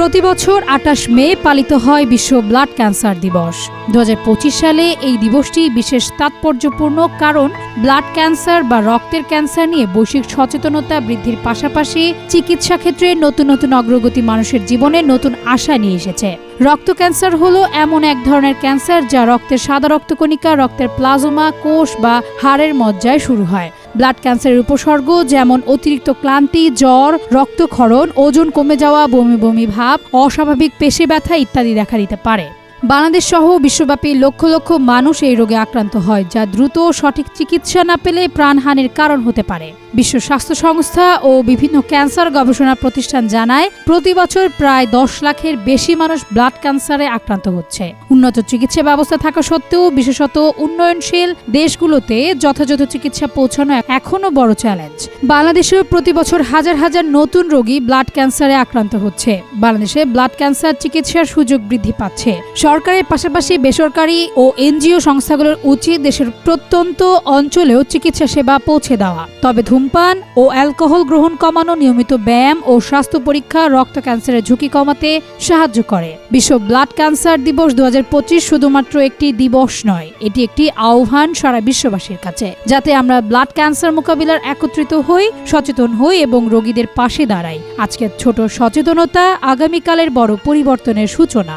প্রতি বছর আটাশ মে পালিত হয় বিশ্ব ব্লাড ক্যান্সার দিবস। দু হাজার পঁচিশ সালে এই দিবসটি বিশেষ তাৎপর্যপূর্ণ কারণ ব্লাড ক্যান্সার বা রক্তের ক্যান্সার নিয়ে বৈশ্বিক সচেতনতা বৃদ্ধির পাশাপাশি চিকিৎসা ক্ষেত্রে নতুন নতুন অগ্রগতি মানুষের জীবনে নতুন আশা নিয়ে এসেছে। রক্ত ক্যান্সার হলো এমন এক ধরনের ক্যান্সার যা রক্তের সাদা রক্তকণিকা, রক্তের প্লাজমা, কোষ বা হাড়ের মজ্জায় শুরু হয়। ব্লাড ক্যান্সারের উপসর্গ, যেমন অতিরিক্ত ক্লান্তি, জ্বর, রক্তক্ষরণ, ওজন কমে যাওয়া, বমি বমি ভাব, অস্বাভাবিক পেশে ব্যথা ইত্যাদি দেখা দিতে পারে। বাংলাদেশ সহ বিশ্বব্যাপী লক্ষ লক্ষ মানুষ এই রোগে আক্রান্ত হয়, যা দ্রুত সঠিক চিকিৎসা না পেলে প্রাণহানির কারণ হতে পারে। বিশ্ব স্বাস্থ্য সংস্থা ও বিভিন্ন ক্যান্সার গবেষণা প্রতিষ্ঠান জানায়, প্রতি বছর প্রায় দশ লাখের বেশি মানুষ ব্লাড ক্যান্সারে আক্রান্ত হচ্ছে। উন্নত চিকিৎসা ব্যবস্থা থাকা সত্ত্বেও বিশেষত উন্নয়নশীল দেশগুলোতে যথাযথ চিকিৎসা পৌঁছানো এখনও বড় চ্যালেঞ্জ। বাংলাদেশেও প্রতি বছর হাজার হাজার নতুন রোগী ব্লাড ক্যান্সারে আক্রান্ত হচ্ছে। বাংলাদেশে ব্লাড ক্যান্সার চিকিৎসার সুযোগ বৃদ্ধি পাচ্ছে। সরকারের পাশাপাশি বেসরকারি ও এনজিও সংস্থাগুলোর উচিত দেশের প্রত্যন্ত অঞ্চলেও চিকিৎসা সেবা পৌঁছে দেওয়া। তবে ধূমপান ও অ্যালকোহল গ্রহণ কমানো, নিয়মিত ব্যায়াম ও স্বাস্থ্য পরীক্ষা রক্ত ক্যান্সারের ঝুঁকি কমাতে সাহায্য করে। বিশ্ব ব্লাড ক্যান্সার দিবস দু হাজার পঁচিশ শুধুমাত্র একটি দিবস নয়, এটি একটি আহ্বান সারা বিশ্ববাসীর কাছে। যাতে আমরা ব্লাড ক্যান্সার মোকাবিলার একত্রিত হই, সচেতন হই এবং রোগীদের পাশে দাঁড়াই। আজকের ছোট সচেতনতা আগামীকালের বড় পরিবর্তনের সূচনা।